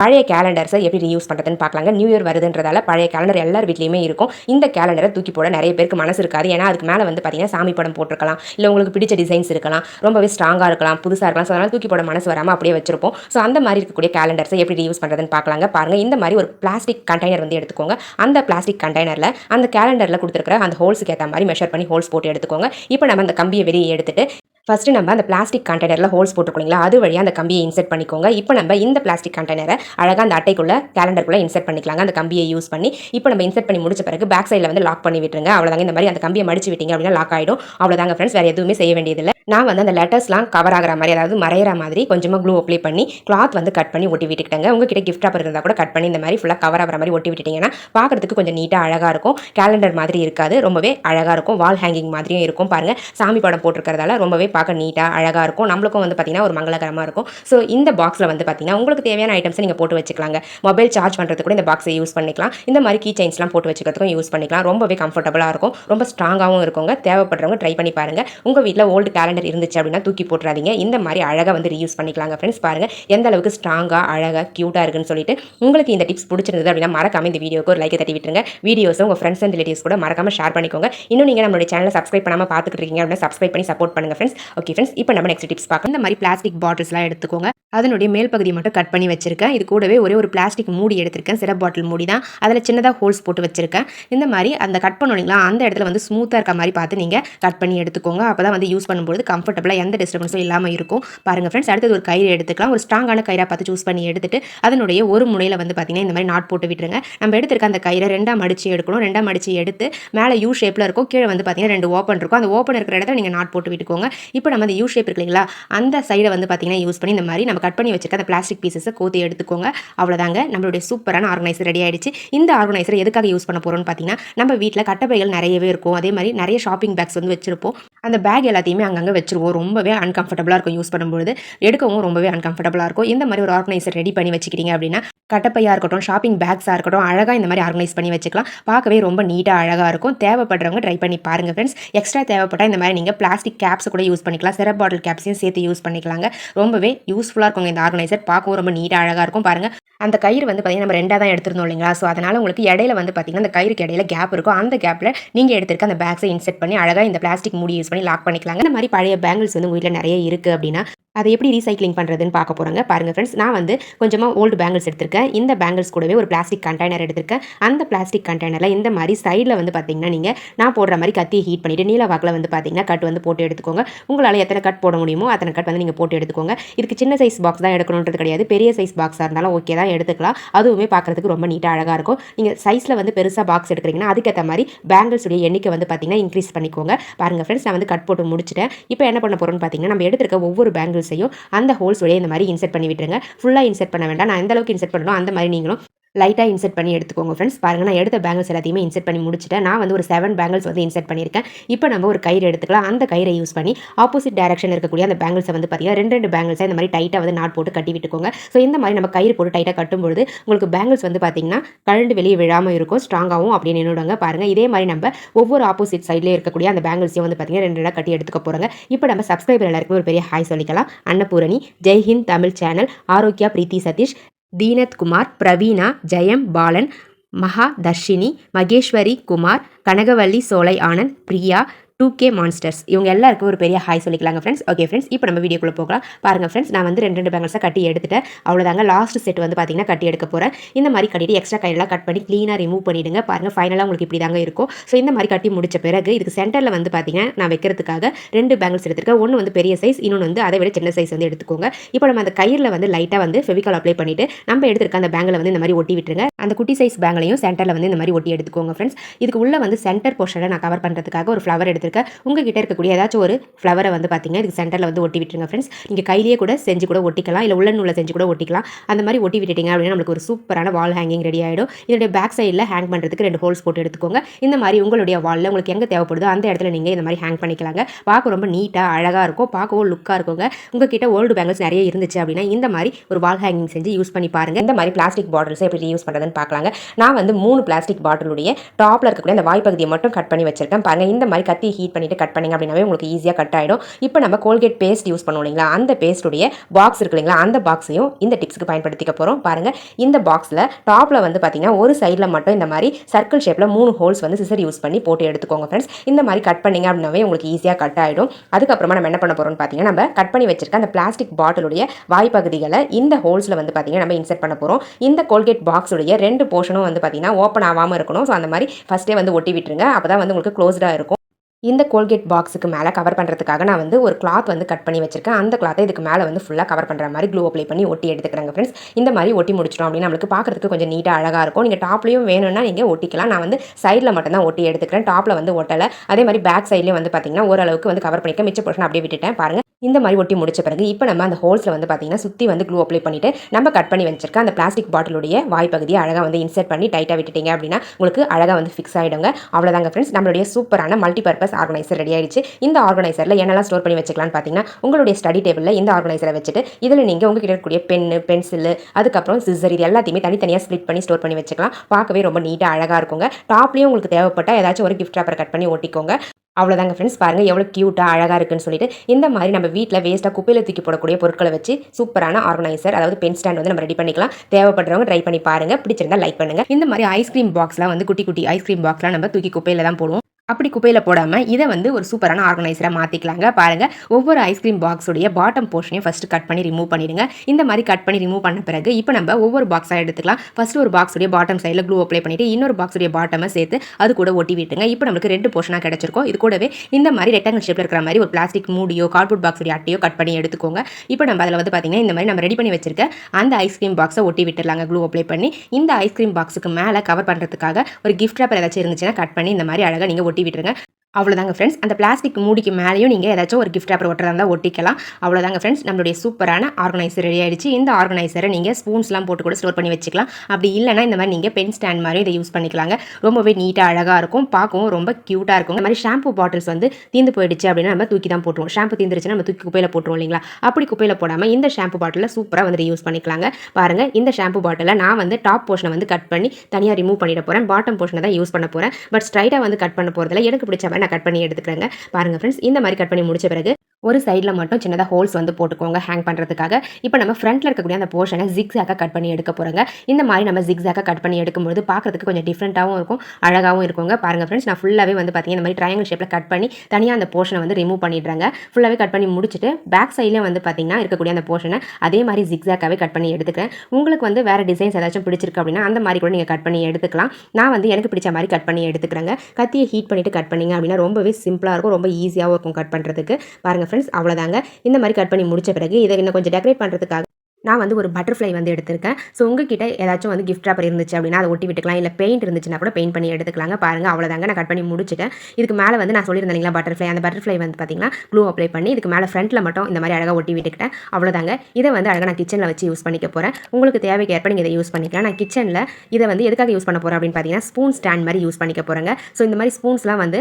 பழைய கேலண்டர்ஸை எப்படி யூஸ் பண்ணுறதுன்னு பார்க்கலாங்க. நியூ இயர் வருதுன்றதால பழைய கேலண்டர் எல்லார் வீட்லேயுமே இருக்கும். இந்த கேலண்டரை தூக்கி போட நிறைய பேருக்கு மனசு இருக்காது. ஏன்னா அதுக்கு மேலே வந்து பார்த்தீங்கன்னா சாமி படம் போட்டிருக்கலாம். இல்லை உங்களுக்கு பிடிச்ச டிசைன்ஸ் இருக்கலாம். ரொம்பவே ஸ்ட்ராங்காக இருக்கலாம். புதுசாக இருக்கலாம். ஸோ அதனால் தூக்கி போட மனசு வராமல் அப்படியே வச்சிருப்போம். ஸோ அந்த மாதிரி இருக்கக்கூடிய கேலண்டர்ஸை எப்படி யூஸ் பண்ணுறதுன்னு பார்க்கலாங்க. பாருங்கள் இந்த மாதிரி ஒரு பிளாஸ்டிக் கண்டெய்னர் வந்து எடுத்துக்கோங்க. அந்த பிளாஸ்டிக் கண்டெய்னரில் அந்த கேலண்டரில் கொடுத்துருக்குற அந்த ஹோல்ஸுக்கு ஏற்ற மாதிரி மெஷர் பண்ணி ஹோல்ஸ் போட்டு எடுத்துக்கோங்க. இப்போ நம்ம அந்த கம்பியை வெளியே எடுத்துட்டு ஃபஸ்ட்டு நம்ம அந்த பிளாஸ்டிக் கண்டெய்னரில் ஹோல்ஸ் போட்டுக்கோங்களா அது வழியாக அந்த கம்பியை இன்செர்ட் பண்ணிக்கோங்க. இப்போ நம்ம இந்த பிளாஸ்டிக் கண்டெய்னரை அழகாக அந்த அட்டைக்குள்ளே கேலண்டருக்குள்ளே இன்செர்ட் பண்ணிக்கலாங்க. அந்த கம்பியை யூஸ் பண்ணி இப்போ நம்ம இன்செர்ட் பண்ணி முடிச்ச பிறகு பேக் சைடில் வந்து லாக் பண்ணி விட்டுருங்க. அவ்வளோதாங்க இந்த மாதிரி அந்த கம்பியை மடிச்சு விட்டீங்க அப்படின்னா லாக் ஆகிடும் அவ்வளோதாங்க ஃப்ரெண்ட்ஸ் வேறு எதுவுமே செய்ய வேண்டியதில்லை. நான் வந்து அந்த லெட்டர்ஸ்லாம் கவர் ஆகிற மாதிரி அதாவது மறையிற மாதிரி கொஞ்சமாக க்ளூ அப்ளை பண்ணி கிளாத் வந்து கட் பண்ணி ஒட்டி விட்டுக்கிட்டேங்க. உங்ககிட்ட கிஃப்ட் ஆப்பர் இருந்தால் கூட கட் பண்ணி இந்த மாதிரி ஃபுல்லாக கவர் ஆகிற மாதிரி ஒட்டி விட்டுட்டீங்கன்னா பார்க்குறதுக்கு கொஞ்சம் நீட்டாக அழகாக இருக்கும். கேலண்டர் மாதிரி இருக்காது ரொம்பவே அழகாக இருக்கும். வால் ஹேங்கிங் மாதிரியும் இருக்கும் பாருங்கள் சாமி படம் போட்டிருக்கிறதால ரொம்பவே பார்க்க நீட்டாக அழகாக இருக்கும். நம்மளுக்கும் வந்து பார்த்திங்கன்னா ஒரு மங்களகரமாக இருக்கும். ஸோ இந்த பாக்ஸில் வந்து பார்த்திங்கன்னா உங்களுக்கு தேவையான ஐட்டம்ஸை நீங்கள் போட்டு வச்சுக்கலாங்க. மொபைல் சார்ஜ் பண்ணுறதுக்கு கூட இந்த பாக்ஸை யூஸ் பண்ணிக்கலாம். இந்த மாதிரி கீ செயின்ஸ்லாம் போட்டு வச்சுக்கிறதுக்கும் யூஸ் பண்ணிக்கலாம். ரொம்பவே கம்ஃபர்டபுளாக இருக்கும். ரொம்ப ஸ்ட்ராங்காகவும் இருக்குங்க. தேவைப்படுறவங்க ட்ரை பண்ணி பாருங்கள் உங்கள் வீட்டில் ஓல்டு கேலண்டர் இருந்துச்சு அப்படின்னா தூக்கி போட்டுறாதீங்க. இந்த மாதிரி அழகாக வந்து ரீயூஸ் பண்ணிக்கலாங்க ஃப்ரெண்ட்ஸ் பாருங்கள் எந்த அளவுக்கு ஸ்ட்ராங்காக அழகாக க்யூட்டாக இருக்குன்னு சொல்லிட்டு உங்களுக்கு இந்த டிப்ஸ் பிடிச்சிருந்தது அப்படின்னா மறக்காம இந்த வீடியோக்கு ஒரு லைக் தட்டி விட்டுருங்க. வீடியோஸும் உங்கள் ஃப்ரெண்ட்ஸ் அண்ட் ரிலேட்டிவ்ஸ் கூட மறக்காம ஷேர் பண்ணிக்கோங்க. இன்னும் நீங்கள் நம்மளுடைய சேனலை சப்ஸ்கிரைப் பண்ணாமல் பார்த்துக்கிட்டு இருக்கீங்க அப்படின்னா சப்ஸ்கிரைப் பண்ணி சப்போர்ட் பண்ணுங்க ஃப்ரெண்ட்ஸ் ஓகே ஃப்ரெண்ட்ஸ் இப்போ நம்ம நெக்ஸ்ட் டிப்ஸ் பார்க்கலாம். இந்த மாதிரி பிளாஸ்டிக் பாட்டில்ஸ்லாம் எடுத்துக்கோங்க. அதனுடைய மேல் பகுதி மட்டும் கட் பண்ணி வச்சிருக்கேன். இது கூடவே ஒரே ஒரு பிளாஸ்டிக் மூடி எடுத்திருக்கேன். சிரப் பாட்டில் மூடி தான் அதில் சின்னதாக ஹோல்ஸ் போட்டு வச்சிருக்கேன். இந்த மாதிரி அந்த கட் பண்ணுவீங்களா அந்த இடத்துல வந்து ஸ்மூத்தாக இருக்க மாதிரி பார்த்து நீங்கள் கட் பண்ணி எடுத்துக்கோங்க. அப்போ தான் வந்து யூஸ் பண்ணும்போது கம்ஃபர்டபுளாக எந்த டிஸ்டர்பன்ஸும் இல்லாமல் இருக்கும். பாருங்கள் ஃப்ரெண்ட்ஸ் அடுத்தது ஒரு கயிறு எடுத்துக்கலாம். ஒரு ஸ்ட்ராங்கான கயிறாக பார்த்து சூஸ் பண்ணி எடுத்துட்டு அதனுடைய ஒரு முனையில் வந்து பார்த்திங்கன்னா இந்த மாதிரி நாட் போட்டு விட்டுருங்க. நம்ம எடுத்திருக்க அந்த கயிறை ரெண்டாம் மடிச்சு எடுக்கணும். ரெண்டாம் மடிச்சு எடுத்து மேலே யூ ஷேப்பில் இருக்கும். கீழே வந்து பார்த்திங்கன்னா ரெண்டு ஓப்பன் இருக்கும். அந்த ஓப்பன் இருக்கிற இடத்துல நீங்கள் நாட் போட்டு விட்டுக்கோங்க. இப்போ நம்ம அந்த யூ ஷேப் இருக்கு இல்லைங்களா அந்த சைடை வந்து பார்த்திங்கன்னா யூஸ் பண்ணி இந்த மாதிரி நம்ம கட் பண்ணி வச்சிருக்க அந்த பிளாஸ்டிக் பீசஸை கோத்தி எடுத்துக்கோங்க. அவ்வளோதாங்க நம்மளுடைய சூப்பரான ஆர்கனைசர் ரெடி ஆயிடுச்சு. இந்த ஆர்கனைசர் எதுக்காக யூஸ் பண்ண போகிறோம்னு பார்த்தீங்கன்னா நம்ம வீட்டில் கட்டப்பைகள் நிறையவே இருக்கும். அதே மாதிரி நிறைய ஷாப்பிங் பேக்ஸ் வந்து வச்சிருப்போம். அந்த பேக் எல்லாத்தையுமே அங்கங்கே வச்சிருவோம். ரொம்பவே அன்கம்ஃபர்டபுளாக இருக்கும் யூஸ் பண்ணும்போது எடுக்கவும் ரொம்பவே அன்கம்ஃபர்டபுளாக இருக்கும். இந்த மாதிரி ஒரு ஆர்கனைசர் ரெடி பண்ணி வச்சுக்கிட்டீங்க அப்படின்னா கட்டப்பையாக இருக்கட்டும் ஷாப்பிங் பேக்ஸாக இருக்கட்டும் அழகாக இந்த மாதிரி ஆர்கனைஸ் பண்ணி வச்சுக்கலாம். பார்க்கவே ரொம்ப நீட்டாக அழகாக இருக்கும். தேவைப்படுறவங்க ட்ரை பண்ணி பாருங்கள் ஃப்ரெண்ட்ஸ் எக்ஸ்ட்ரா தேவைப்பட்டால் இந்த மாதிரி நீங்கள் பிளாஸ்டிக் கேப்ஸ் கூட யூஸ் பண்ணிக்கலாம். சிரப் பாட்டில் கேப்ஸையும் சேர்த்து யூஸ் பண்ணிக்கலாங்க. ரொம்பவே யூஸ்ஃபுல்லாக இருக்குங்க இந்த ஆர்கனைசர் பார்க்கவும் ரொம்ப நீட்டாக அழகாக இருக்கும். பாருங்கள் அந்த கயிறு வந்து பார்த்தீங்கன்னா நம்ம ரெண்டாக தான் எடுத்துருந்தோம் இல்லைங்களா? ஸோ அதனால் உங்களுக்கு இடையில வந்து பார்த்தீங்கன்னா அந்த கயிறுக்கு இடையில கேப் இருக்கும். அந்த கேப்பில் நீங்கள் எடுத்துருக்க அந்த பேக்ஸை இன்செர்ட் பண்ணி அழகாக இந்த பிளாஸ்டிக் மூடி யூஸ் பண்ணி லாக் பண்ணிக்கலாங்க. இந்த மாதிரி பழைய பேங்கிள்ஸ் வந்து உங்கள் வீட்டில் நிறைய இருக்குது அப்படின்னா அதை எப்படி ரீசைக்ளிங் பண்ணுறதுன்னு பார்க்க போகிறாங்க பாருங்கள் ஃப்ரெண்ட்ஸ் நான் வந்து கொஞ்சமாக ஓல்டு பேங்கிள்ஸ் எடுத்திருக்கேன். இந்த பேங்கிள்ஸ் கூடவே ஒரு பிளாஸ்டிக் கண்டெய்னர் எடுத்திருக்கேன். அந்த பிளாஸ்டிக் கண்டெய்னரில் இந்த மாதிரி சைடில் வந்து பார்த்தீங்கன்னா நீங்கள் நான் போடுற மாதிரி கத்தியை ஹீட் பண்ணிவிட்டு நீல வாக்கில் வந்து பார்த்தீங்கன்னா கட் வந்து போட்டு எடுத்துக்கோங்க. உங்களால் எத்தனை கட் போட முடியுமோ அத்தனை கட் வந்து நீங்கள் போட்டு எடுத்துக்கோங்க. இதுக்கு சின்ன சைஸ் பாக்ஸ் தான் எடுக்கணுன்றது கிடையாது. பெரிய சைஸ் பாக்ஸாக இருந்தாலும் ஓகே தான் எடுத்துக்கலாம். அதுவுமே பார்க்குறதுக்கு ரொம்ப நீட்டாக அழகாக இருக்கும். நீங்கள் சைஸில் வந்து பெருசாக பாக்ஸ் எடுக்கிறீங்கன்னா அதுக்கேற்ற மாதிரி பேங்கிள்ஸுடைய எண்ணிக்கை வந்து பார்த்தீங்கன்னா இன்க்ரீஸ் பண்ணிக்கோங்க. பாருங்கள் ஃப்ரெண்ட்ஸ் நான் வந்து கட் போட்டு முடிச்சிட்டேன். இப்போ என்ன பண்ண போகிறோம்னு பார்த்தீங்கன்னா நம்ம எடுத்திருக்க ஒவ்வொரு பேங்கிள்ஸ் ஹோல்ஸையும் அந்த ஹோல்ஸ் வழியாக இந்த மாதிரி இன்செர்ட் பண்ணி விட்டுருங்க. ஃபுல்லாக இன்செர்ட் பண்ண வேண்டாம். நான் எந்த அளவுக்கு இன்செர்ட் பண்ணணும் அந்த மாதிரி நீங்களும் லைட்டாக இன்செர்ட் பண்ணி எடுத்துக்கோங்க ஃப்ரெண்ட்ஸ் பாருங்கள் நான் எடுத்த பேங்கிள்ஸ் எல்லாத்தையுமே இன்செர்ட் பண்ணி முடிச்சிட்டேன். நான் வந்து ஒரு செவன் பேங்கிள்ஸ் வந்து இன்செர்ட் பண்ணியிருக்கேன். இப்போ நம்ம ஒரு கயிறு எடுத்துக்கலாம். அந்த கயிறை யூஸ் பண்ணி ஆப்போசிட் டேரக்ஷன் இருக்கக்கூடிய அந்த பேங்கிள்ஸை வந்து பார்த்தீங்கன்னா ரெண்டு ரெண்டு பேங்கிள்ஸை இந்த மாதிரி டைட்டாக வந்து நாட் போட்டு கட்டி விட்டுக்கோங்க. ஸோ இந்த மாதிரி நம்ம கயிறு போட்டு டைட்டாக கட்டும்பொழுது உங்களுக்கு பேங்கிள்ஸ் வந்து பார்த்தீங்கன்னா கழண்டு வெளியே விழாமல் இருக்கும் ஸ்ட்ராங்காகவும் அப்படின்னு நின்றுடுங்க பாருங்கள் இதே மாதிரி நம்ம ஒவ்வொரு ஆப்போசிட் சைட்லேயே இருக்கக்கூடிய அந்த பேங்கிள்ஸையும் வந்து பார்த்தீங்கன்னா ரெண்டு ரெண்டாக கட்டி எடுத்துக்க போகிறாங்க இப்போ நம்ம சப்ஸ்கிரைபர் எல்லாருக்குமே ஒரு பெரிய ஹாய் சொல்லிக்கலாம். Annapoorani Jai Hind Tamil channel Arokkiya Preethi Sathish Deenathkumar Praveena Jayam Balan Maha Dharshini Maheswari Kumar Kanagavalli Solai Anand Priya two K monsters இவங்க எல்லாருக்கும் ஒரு பெரிய ஹாய் சொல்லிக்கலாங்க ஃப்ரெண்ட்ஸ் ஓகே ஃப்ரெண்ட்ஸ் இப்போ நம்ம வீடியோக்குள்ளே போகலாம். பாருங்கள் ஃப்ரெண்ட்ஸ் நான் வந்து ரெண்டு ரெண்டு பேங்கிள்ஸை கட்டி எடுத்துட்டேன். அவ்வளோதாங்க லாஸ்ட் செட் வந்து பார்த்தீங்கன்னா கட்டி எடுக்க போகிறேன் இந்த மாதிரி கட்டிட்டு எக்ஸ்ட்ரா கையெல்லாம் கட் பண்ணி க்ளீனாக ரிமூவ் பண்ணிவிடுங்க பாருங்கள் ஃபைனலாக உங்களுக்கு இப்படி தாங்க இருக்கும். ஸோ இந்த மாதிரி கட்டி முடிச்ச பிறகு இதுக்கு சென்டரில் வந்து பார்த்தீங்கன்னா நான் வைக்கிறதுக்காக ரெண்டு பேங்கிள்ஸ் எடுத்துருக்கேன். ஒன்று வந்து பெரிய சைஸ் இன்னொன்று வந்து அதை விட சின்ன சைஸ் வந்து எடுத்துக்கோங்க. இப்போ நம்ம அந்த கயிறில் வந்து லைட்டாக வந்து ஃபெவிகால் அப்ளை பண்ணிவிட்டு நம்ம எடுத்துருக்க அந்த பேங்கில் வந்து இந்த மாதிரி ஒட்டி விட்டுருங்க. அந்த குட்டி சைஸ் பேங்கிலையும் சென்டரில் வந்து இந்த மாதிரி ஒட்டி எடுத்துக்கோங்க ஃப்ரெண்ட்ஸ் இதுக்கு உள்ள வந்து சென்டர் போர்ஷனை நான் கவர் பண்ணுறதுக்காக ஒரு ஃப்ளவர் எடுத்திருக்கேன் உங்ககிட்ட இருக்கக்கூடிய ஏதாச்சும் ஒரு ஃப்ளவரை வந்து பார்த்தீங்கன்னா இதுக்கு சென்டரில் வந்து ஒட்டி விட்டுருங்க ஃப்ரெண்ட்ஸ் நீங்கள் கையிலேயே கூட செஞ்சு கூட ஒட்டிக்கலாம் இல்லை உள்ள நூலை செஞ்சு கூட ஒட்டிக்கலாம். அந்த மாதிரி ஒட்டி விட்டுட்டீங்க அப்படின்னா நம்மளுக்கு ஒரு சூப்பரான வால் ஹேங்கிங் ரெடி ஆகிடும் இதனுடைய பேக் சைடில் ஹேங் பண்ணுறதுக்கு ரெண்டு ஹோல்ஸ் போட்டு எடுத்துக்கோங்க. இந்த மாதிரி உங்களுடைய வாலில் உங்களுக்கு எங்கே தேவைப்படுதோ அந்த இடத்துல நீங்கள் இந்த மாதிரி ஹேங் பண்ணிக்கலாங்க. பார்க்க ரொம்ப நீட்டாக அழகாக இருக்கும். பார்க்கவும் லுக்காக இருக்குங்க. உங்ககிட்ட ஓல்டு பேங்கிள்ஸ் நிறைய இருந்துச்சு அப்படின்னா இந்த மாதிரி ஒரு வால் ஹேங்கிங் செஞ்சு யூஸ் பண்ணி பாருங்கள் இந்த மாதிரி பிளாஸ்டிக் பாட்டில்ஸை எப்படி யூஸ் பண்ணுறதுன்னு பார்க்கலாங்க. நான் வந்து மூணு பிளாஸ்டிக் பாட்டிலுடைய டாப்பில் இருக்கக்கூடிய அந்த வாய்ப்பகுதியை மட்டும் கட் பண்ணி வச்சிருக்கேன். பாருங்கள் இந்த மாதிரி கத்தி ஹீட் பண்ணிவிட்டு கட் பண்ணிங்க அப்படின்னாவே உங்களுக்கு ஈஸியாக கட் ஆகிடும் இப்போ நம்ம கோல்கேட் பேஸ்ட் யூஸ் பண்ணுவோம் இல்லைங்களா? அந்த பேஸ்ட்டுடைய பாக்ஸ் இருக்கு இல்லைங்களா? அந்த பாக்ஸையும் இந்த டிப்ஸ்க்கு பயன்படுத்திக்க போகிறோம் பாருங்கள் இந்த பாக்ஸில் டாப்பில் வந்து பார்த்தீங்கன்னா ஒரு சைடில் மட்டும் இந்த மாதிரி சர்க்கிள் ஷேப்பில் மூணு ஹோல்ஸ் வந்து சிசர் யூஸ் பண்ணி போட்டு எடுத்துக்கோங்க ஃப்ரெண்ட்ஸ் இந்த மாதிரி கட் பண்ணிங்க அப்படின்னாவே உங்களுக்கு ஈஸியாக கட் ஆகிடும் அதுக்கப்புறமா நம்ம என்ன பண்ண போகிறோம்னு பார்த்தீங்கன்னா நம்ம கட் பண்ணி வச்சிருக்க அந்த பிளாஸ்டிக் பாட்டிலுடைய வாய்ப்பகுதிகளை இந்த ஹோல்ஸில் வந்து பார்த்தீங்கன்னா நம்ம இன்செர்ட் பண்ண போகிறோம் இந்த கோல்கேட் பாக்ஸுடைய ரெண்டு போர்ஷனும் வந்து பார்த்தீங்கன்னா ஓப்பன் ஆகாமல் இருக்கணும். ஸோ அந்த மாதிரி ஃபஸ்ட்டே வந்து ஒட்டி விட்டுருங்க. அப்போ தான் வந்து உங்களுக்கு க்ளோஸ்டாக இருக்கும். இந்த கோல்கேட் பாக்ஸுக்கு மேலே கவர் பண்ணுறதுக்காக நான் வந்து ஒரு கிளாத் வந்து கட் பண்ணி வச்சிருக்கேன். அந்த கிளாத்தை இதுக்கு மேலே வந்து ஃபுல்லாக கவர் பண்ணுற மாதிரி க்ளூ அப்ளை பண்ணி ஒட்டி எடுத்துக்கிறேங்க ஃப்ரெண்ட்ஸ் இந்த மாதிரி ஒட்டி முடிச்சிடும் அப்படின்னு நம்மளுக்கு பார்க்குறதுக்கு கொஞ்சம் நீட்டாக அழகாக இருக்கும். நீங்கள் டாப்லேயும் வேணும்னா நீங்கள் ஒட்டிக்கலாம். நான் வந்து சைடில் மட்டும்தான் ஒட்டி எடுத்துக்கிறேன். டாப்பில் வந்து ஒட்டலை. அதே மாதிரி பேக் சைட்லேயும் வந்து பார்த்தீங்கன்னா ஓரளவுக்கு வந்து கவர் பண்ணிக்க மிச்ச போர்ஷன் அப்படியே விட்டுட்டேன். பாருங்கள் இந்த மாதிரி ஒட்டி முடிச்ச பிறகு இப்போ நம்ம அந்த ஹோல்ஸில் வந்து பார்த்தீங்கன்னா சுற்றி வந்து க்ளூ அப்ளை பண்ணிவிட்டு நம்ம கட் பண்ணி வச்சிருக்க அந்த பிளாஸ்டிக் பாட்டிலுடைய வாய்ப்பகுதியை அழகாக வந்து இன்சர்ட் பண்ணி டைட்டாக விட்டுட்டீங்க அப்படின்னா உங்களுக்கு அழகாக வந்து ஃபிக்ஸ் ஆகிடுங்க அவ்வளோதாங்க ஃப்ரெண்ட்ஸ் நம்மளுடைய சூப்பரான மல்டி பர்பஸ் ஆர்கனைசர் ரெடி ஆயிடுச்சு. இந்த ஆர்கனைசரில் என்னெல்லாம் ஸ்டோர் பண்ணி வச்சுக்கலாம்னு பார்த்தீங்கன்னா உங்களுடைய ஸ்டடி டேபிளில் இந்த ஆர்கனைசரை வச்சுட்டு இதில் நீங்கள் உங்ககிட்ட இருக்கக்கூடிய பென்னு பென்சில் அதுக்கப்புறம் சிசர் இது எல்லாத்தையுமே தனித்தனியாக ஸ்ப்ளிட் பண்ணி ஸ்டோர் பண்ணி வச்சுக்கலாம். பார்க்கவே ரொம்ப நீட்டாக அழகாக இருக்குங்க. டாப்லேயும் உங்களுக்கு தேவைப்பட்டால் ஏதாச்சும் ஒரு கிஃப்ட் ராப்பர் கட் பண்ணி ஓட்டிக்கோங்க அவ்வளோதாங்க ஃப்ரெண்ட்ஸ் பாருங்கள் எவ்வளோ க்யூட்டாக அழகாக இருக்குன்னு சொல்லிட்டு இந்த மாதிரி நம்ம வீட்டில் வேஸ்ட்டாக குப்பையில் தூக்கி போடக்கூடிய பொருட்களை வச்சு சூப்பரான ஆர்கனைசர் அதாவது பென் ஸ்டாண்ட் வந்து நம்ம ரெடி பண்ணிக்கலாம். தேவைப்படுறவங்க ட்ரை பண்ணி பாருங்கள் பிடிச்சிருந்தா லைக் பண்ணுங்கள் இந்த மாதிரி ஐஸ்கிரீம் பாக்ஸ்லாம் வந்து குட்டி குட்டி ஐஸ்கிரீம் பாக்ஸ்லாம் நம்ம தூக்கி குப்பையில் தான் போடுவோம். அப்படி குப்பையில் போடாமல் இதை வந்து ஒரு சூப்பரான ஆர்கனைசராக மாற்றிக்கலாங்க பாருங்கள் ஒவ்வொரு ஐஸ்கிரீம் பாக்ஸுடைய பாட்டம் போர்ஷனையும் ஃபஸ்ட்டு கட் பண்ணி ரிமூவ் பண்ணிடுங்க. இந்த மாதிரி கட் பண்ணி ரிமூவ் பண்ண பிறகு இப்போ நம்ம ஒவ்வொரு பாக்ஸாக எடுத்துக்கலாம். ஃபஸ்ட்டு ஒரு பாக்ஸுடைய பாட்டம் சைடில் க்ளூ அப்ளை பண்ணிவிட்டு இன்னொரு பாக்ஸுடைய பாட்டமை சேர்த்து அது கூட ஒட்டி விட்டுங்க இப்போ நம்மளுக்கு ரெண்டு போர்ஷனாக கிடச்சிருக்கும். இது கூடவே இந்த மாதிரி ரெக்டாங்கல் ஷேப்பில் இருக்கிற மாதிரி ஒரு பிளாஸ்டிக் மூடியோ கார்ட்போர்ட் பாக்ஸுடைய அட்டையோ கட் பண்ணி எடுத்துக்கோங்க. இப்போ நம்ம அதில் வந்து பார்த்தீங்கன்னா இந்த மாதிரி நம்ம ரெடி பண்ணி வச்சிருக்க அந்த ஐஸ்கிரீம் பாக்ஸை ஒட்டி விட்டுடலாங்க க்ளூ அப்ளை பண்ணி. இந்த ஐஸ்கிரீம் பாக்ஸுக்கு மேலே கவர் பண்ணுறதுக்காக ஒரு கிஃப்ட் பேப்பர் ஏதாச்சும் இருந்துச்சுன்னா கட் பண்ணி இந்த மாதிரி அழகாக நீங்கள் ஒட்டி விட்டுருங்க அவ்வளோதாங்க ஃப்ரெண்ட்ஸ் அந்த பிளாஸ்டிக் மூடிக்கு மேலேயும் நீங்கள் ஏதாச்சும் ஒரு கிஃப்ட் பேப்பர் ஒட்டுறதா இருந்தால் ஒட்டிக்கலாம். அவ்வளோதாங்க ஃப்ரெண்ட்ஸ் நம்மளுடைய சூப்பரான ஆர்கனைசர் ரெடி ஆகிடுச்சு இந்த ஆர்கனைசரை நீங்கள் ஸ்பூன்ஸ்லாம் போட்டு கூட ஸ்டோர் பண்ணி வச்சுக்கலாம். அப்படி இல்லைனா இந்த மாதிரி நீங்கள் பென் ஸ்டாண்ட் மாதிரி இதை யூஸ் பண்ணிக்கலாங்க. ரொம்பவே நீட்டாக அழகாக இருக்கும். பார்க்கவும் ரொம்ப க்யூட்டாக இருக்கும். இந்த மாதிரி ஷாம்பு பாட்டில்ஸ் வந்து தீந்து போயிடுச்சு அப்படின்னா நம்ம தூக்கி தான் போட்டுருவோம். ஷாம்பு தீந்துருச்சுன்னா நம்ம தூக்கி குப்பையில் போட்டுருவோம் இல்லைங்களா? அப்படி குப்பையில் போடாமல் இந்த ஷாம்பு பாட்டிலில் சூப்பராக வந்து யூஸ் பண்ணிக்கலாங்க. பாருங்கள் இந்த ஷாம்பு பாட்டிலில் நான் வந்து டாப் போர்ஷனை வந்து கட் பண்ணி தனியாக ரிமூவ் பண்ணிட போகிறேன் பாட்டம் போர்ஷனை தான் யூஸ் பண்ண போகிறேன் பட் ஸ்ட்ரைட்டாக வந்து கட் பண்ண போகிறதுல எனக்கு பிடிச்ச மாதிரி நான் கட் பண்ணி எடுத்துக்கிறேங்க. பாருங்க ஃப்ரெண்ட்ஸ் இந்த மாதிரி கட் பண்ணி முடிச்ச பிறகு ஒரு சைடில் மட்டும் சின்னதாக ஹோல்ஸ் வந்து போட்டுக்கோங்க ஹேங் பண்ணுறதுக்காக இப்போ நம்ம ஃப்ரண்ட்டில் இருக்கக்கூடிய அந்த போர்ஷனை ஜிக்ஸாக கட் பண்ணி எடுக்க போகிறோங்க இந்த மாதிரி நம்ம ஜிக்ஸாக கட் பண்ணி எடுக்கும்போது பார்க்குறதுக்கு கொஞ்சம் டிஃப்ரெண்ட்டாகவும் இருக்கும் அழகாகவும் இருக்குங்க. பாருங்கள் ஃப்ரெண்ட்ஸ் நான் ஃபுல்லாகவே வந்து பார்த்தீங்கன்னா இந்த மாதிரி ட்ரையாங்கல் ஷேப்பில் கட் பண்ணி தனியாக அந்த போர்ஷனை வந்து ரிமூவ் பண்ணிடுறாங்க. ஃபுல்லாகவே கட் பண்ணி முடிச்சுட்டு பேக் சைடில் வந்து பார்த்தீங்கன்னா இருக்கக்கூடிய அந்த போர்ஷனை அதே மாதிரி ஜிக்ஸாக்காகவே கட் பண்ணி எடுத்துக்கிறேன். உங்களுக்கு வந்து வேறு டிசைன்ஸ் ஏதாச்சும் பிடிச்சிருக்கு அப்படின்னா அந்த மாதிரி கூட நீங்கள் கட் பண்ணி எடுத்துக்கலாம். நான் வந்து எனக்கு பிடிச்ச மாதிரி கட் பண்ணி எடுத்துக்கிறேங்க. கத்தியை ஹீட் பண்ணிவிட்டு கட் பண்ணிங்க அப்படின்னா ரொம்பவே சிம்பிளாக இருக்கும் ரொம்ப ஈஸியாகவும் இருக்கும் கட் பண்ணுறதுக்கு பாருங்கள் ஃப்ரெண்ட்ஸ் அவ்வளோதாங்க இந்த மாதிரி கட் பண்ணி முடிச்ச பிறகு இதை இன்னும் கொஞ்சம் டெக்கரேட் பண்ணுறதுக்காக நான் வந்து ஒரு பட்டர்ஃப்ளை வந்து எடுத்திருக்கேன். ஸோ உங்ககிட்ட ஏதாச்சும் வந்து கிஃப்ட் ராப்பர் இருந்துச்சு அப்படின்னா அதை ஒட்டி விட்டுக்கலாம். இல்லை பெயிண்ட் இருந்துச்சுன்னா கூட பெயிண்ட் பண்ணி எடுத்துக்கலாங்க. பாருங்கள் அவ்வளோதாங்க நான் கட் பண்ணி முடிச்சிட்டேன். இதுக்கு மேலே வந்து நான் சொல்லியிருந்தேன் பட்டர்ஃப்ளை அந்த பட்டர்ஃப்ளை வந்து பார்த்தீங்கன்னா க்ளூ அப்ளை பண்ணி இதுக்கு மேலே ஃப்ரண்ட்டில் மட்டும் இந்த மாதிரி அழகாக ஒட்டி விட்டுக்கிட்டேன். அவ்வளோதாங்க இதை வந்து அழகாக நான் கிச்சனில் வச்சு யூஸ் பண்ணிக்க போகிறேன் உங்களுக்கு தேவைக்கு ஏற்ப நீங்கள் இதை யூஸ் பண்ணிக்கலாம். நான் கிச்சனில் இதை வந்து எதுக்காக யூஸ் பண்ண போகிறேன் அப்படின்னு பார்த்தீங்கன்னா ஸ்பூன் ஸ்டாண்ட் மாதிரி யூஸ் பண்ணிக்க போகிறேங்க ஸோ இந்த மாதிரி ஸ்பூன்ஸ்லாம் வந்து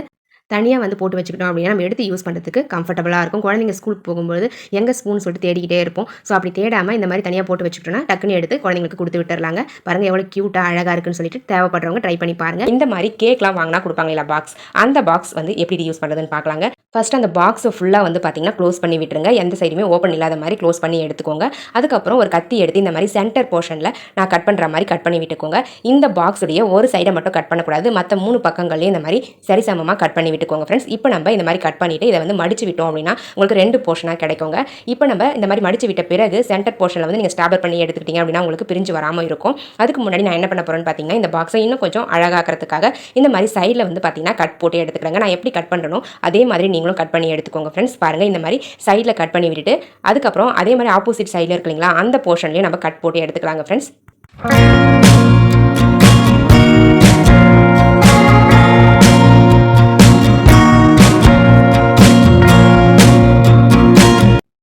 தனியாக வந்து போட்டு வச்சுக்கிட்டோம் அப்படின்னா நம்ம எடுத்து யூஸ் பண்ணுறதுக்கு கம்ஃபர்டபுளாக இருக்கும். குழந்தைங்க ஸ்கூலுக்கு போகும்போது எங்கே ஸ்பூன் சொல்லிட்டு தேடிக்கிட்டே இருப்போம். ஸோ அப்படி தேடாமல் இந்த மாதிரி தனியாக போட்டு வச்சுக்கிட்டோம்னா டக்குன்னு எடுத்து குழந்தைங்களுக்கு கொடுத்து விட்டுறலாங்க. பாருங்கள் எவ்வளோ க்யூட்டாக அழகாக இருக்குன்னு சொல்லிட்டு தேவைப்படுறவங்க ட்ரை பண்ணி பாருங்கள் இந்த மாதிரி கேக்லாம் வாங்கினா கொடுப்பாங்க இல்லை பாக்ஸ் அந்த பாக்ஸ் வந்து எப்படி யூஸ் பண்ணுறதுன்னு பார்க்கலாங்க. ஃபஸ்ட் அந்த பாக்ஸை ஃபுல்லாக வந்து பார்த்தீங்கன்னா க்ளோஸ் பண்ணி விட்டுருங்க. எந்த சைடுமே ஓப்பன் இல்லாத மாதிரி க்ளோஸ் பண்ணி எடுத்துக்கோங்க. அதுக்கப்புறம் ஒரு கத்தி எடுத்து இந்த மாதிரி சென்டர் போர்ஷனில் நான் கட் பண்ணுற மாதிரி கட் பண்ணி விட்டுக்கோங்க. இந்த பாக்ஸுடைய ஒரு சைடை மட்டும் கட் பண்ணக்கூடாது. மற்ற மூணு பக்கங்களையும் இந்த மாதிரி சரிசமமாக கட் பண்ணி விட்டுக்கோங்க ஃப்ரெண்ட்ஸ் இப்போ நம்ம இந்த மாதிரி கட் பண்ணிவிட்டு இதை வந்து மடிச்சு விட்டோம் அப்படின்னா உங்களுக்கு ரெண்டு போர்ஷனாக கிடைக்குங்க. இப்போ நம்ம இந்த மாதிரி மடிச்சு விட்ட பிறகு சென்டர் போர்ஷனில் வந்து நீங்கள் ஸ்டாபர் பண்ணி எடுத்துக்கிட்டீங்க அப்படின்னா உங்களுக்கு பிரிஞ்சு வராமல் இருக்கும். அதுக்கு முன்னாடி நான் என்ன பண்ண போகிறேன்னு பார்த்தீங்கன்னா இந்த பாக்ஸை இன்னும் கொஞ்சம் அழகாக்கிறதுக்காக இந்த மாதிரி சைடில் வந்து பார்த்தீங்கன்னா கட் போட்டு எடுத்துக்கிறேங்க. நான் எப்படி கட் பண்ணுறனோ அதே மாதிரி நீங்களும் கட் பண்ணி எடுத்துக்கோங்க ஃப்ரெண்ட்ஸ் பாருங்கள் இந்த மாதிரி சைடில் கட் பண்ணி விட்டுட்டு அதுக்கப்புறம் அதே மாதிரி ஆப்போசிட் சைடில் இருக்கு இல்லைங்களா அந்த போர்ஷன்லேயும் நம்ம கட் போட்டு எடுத்துக்கலாங்க ஃப்ரெண்ட்ஸ்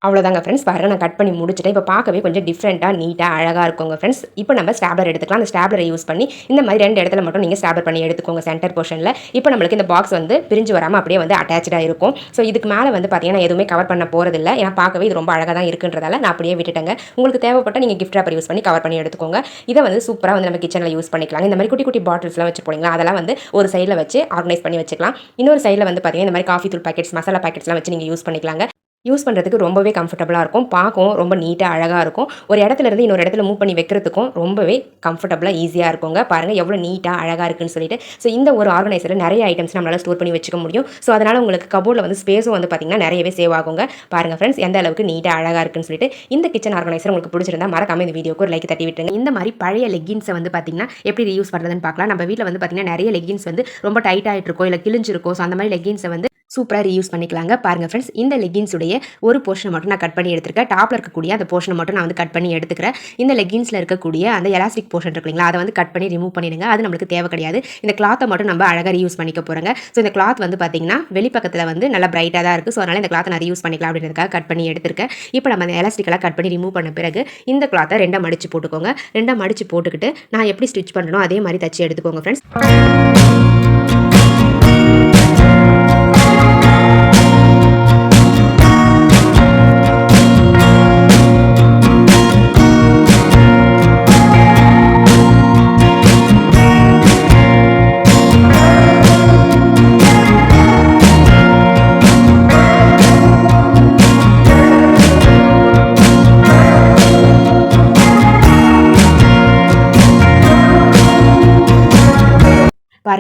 அவ்வளோதாங்க ஃப்ரெண்ட்ஸ் பாருங்கள் நான் கட் பண்ணி முடிச்சிட்டேன். இப்போ பார்க்கவே கொஞ்சம் டிஃப்ரெண்ட்டாக நீட்டாக அழகாக இருக்குங்க ஃப்ரெண்ட்ஸ் இப்போ நம்ம ஸ்டாப்லர் எடுத்துக்கலாம். அந்த ஸ்டாப்லரை யூஸ் பண்ணி இந்த மாதிரி ரெண்டு இடத்துல மட்டும் நீங்கள் ஸ்டாப்லர் பண்ணி எடுத்துக்கோங்க சென்டர் போர்ஷனில் இப்போ நம்மளுக்கு இந்த பாக்ஸ் வந்து பிரிஞ்சு வராமல் அப்படியே வந்து அட்டாச்சாக இருக்கும். ஸோ இதுக்கு மேலே வந்து பார்த்தீங்கன்னா எதுவுமே கவர் பண்ண போகிறதில்ல ஏன்னா பார்க்கவே இது ரொம்ப அழகாக தான் இருக்குன்றதால நான் அப்படியே விட்டுட்டேங்க. உங்களுக்கு தேவைப்பட்ட நீங்கள் கிஃப்ட் ரேப்பர் யூஸ் பண்ணி கவர் பண்ணி எடுத்துக்கோங்க. இதை வந்து சூப்பராக வந்து நம்ம கிச்சனில் யூஸ் பண்ணிக்கலாம். இந்த மாதிரி குட்டி குட்டி பாட்டில்ஸ்லாம் வச்சு போனீங்களா? அதெல்லாம் வந்து ஒரு சைடில் வச்சு ஆர்கனைஸ் பண்ணி வச்சுக்கலாம். இன்னொரு சைடில் வந்து பார்த்தீங்கன்னா இந்த மாதிரி காஃபி தூள் பேக்கெட்ஸ் மசாலா பாக்கெட்ஸ்லாம் வச்சு நீங்கள் யூஸ் பண்ணிக்கலாங்க. யூஸ் பண்ணுறதுக்கு ரொம்பவே கம்ஃபர்டபுளாக இருக்கும். பார்க்கவும் ரொம்ப நீட்டாக அழகாக இருக்கும். ஒரு இடத்துல இருந்து இன்னொரு இடத்துல மூவ் பண்ணி வைக்கிறதுக்கும் ரொம்பவே கம்ஃபர்டபுளாக ஈஸியாக இருக்குங்க. பாருங்கள் எவ்வளோ நீட்டாக அழகாக இருக்குன்னு சொல்லிட்டு. ஸோ இந்த ஒரு ஆர்கனைசரில் நிறைய ஐட்டம்ஸ் நம்மளால் ஸ்டோர் பண்ணி வச்சுக்க முடியும். ஸோ அதனால் உங்களுக்கு கபோர்டில் வந்து ஸ்பேஸும் வந்து பார்த்திங்கன்னா நிறையவே சேவ் ஆகுங்க. பாருங்கள் ஃப்ரெண்ட்ஸ் எந்த அளவுக்கு நீட்டாக அழகாக இருக்குன்னு சொல்லிட்டு. இந்த கிச்சன் ஆர்கனைசர் உங்களுக்கு பிடிச்சிருந்தா மறக்காம இந்த வீடியோக்கு ஒரு லைக் தட்டி விட்டுருங்க. இந்த மாதிரி பழைய லெகின்ஸை வந்து பார்த்திங்கன்னா எப்படி யூஸ் பண்ணுறதுன்னு பார்க்கலாம். நம்ம வீட்டில் வந்து பார்த்திங்கன்னா நிறைய லெகின்ஸ் வந்து ரொம்ப டைட் ஆகிட்டு இருக்கோ இல்லை கிழிஞ்சிருக்கோ. ஸோ அந்த மாதிரி லெகின்ஸை வந்து சூப்பராக ரீயூஸ் பண்ணிக்கலாங்க. பாருங்கள் ஃப்ரெண்ட்ஸ் இந்த லெகின்ஸுடைய ஒரு போர்ஷனை மட்டும் நான் கட் பண்ணி எடுத்துருக்கேன். டாப்பில் இருக்கக்கூடிய அந்த போர்ஷனை மட்டும் நான் வந்து கட் பண்ணி எடுத்துக்கிறேன். இந்த லெகின்ஸில் இருக்கக்கூடிய அந்த எலாஸ்டிக் போர்ஷன் இருக்கு இல்லைங்களா அதை வந்து கட் பண்ணி ரிமூவ் பண்ணிடுங்க. அது நம்மளுக்கு தேவை கிடையாது. இந்த கிளாத்தை மட்டும் நம்ம அழகாக ரீயூஸ் பண்ணிக்க போகிறோங்க ஸோ இந்த கிளாத் வந்து பார்த்தீங்கன்னா வெளிப்பக்கத்தில் வந்து நல்லா பிரைட்டாக தான் இருக்குது ஸோ அதனால் இந்த கிளாத்தை நான் ரீயூஸ் பண்ணிக்கலாம் அப்படின்றதுக்காக கட் பண்ணி எடுத்துருக்கேன். இப்போ நம்ம அந்த எலாஸ்டிக்கெல்லாம் கட் பண்ணி ரிமூவ் பண்ண பிறகு இந்த கிளாத்தை ரெண்டாக மடிச்சு போட்டுக்கோங்க. ரெண்டாக மடிச்சு போட்டுக்கிட்டு நான் எப்படி ஸ்டிச் பண்ணணும் அதே மாதிரி தச்சு எடுத்துக்கோங்க ஃப்ரெண்ட்ஸ்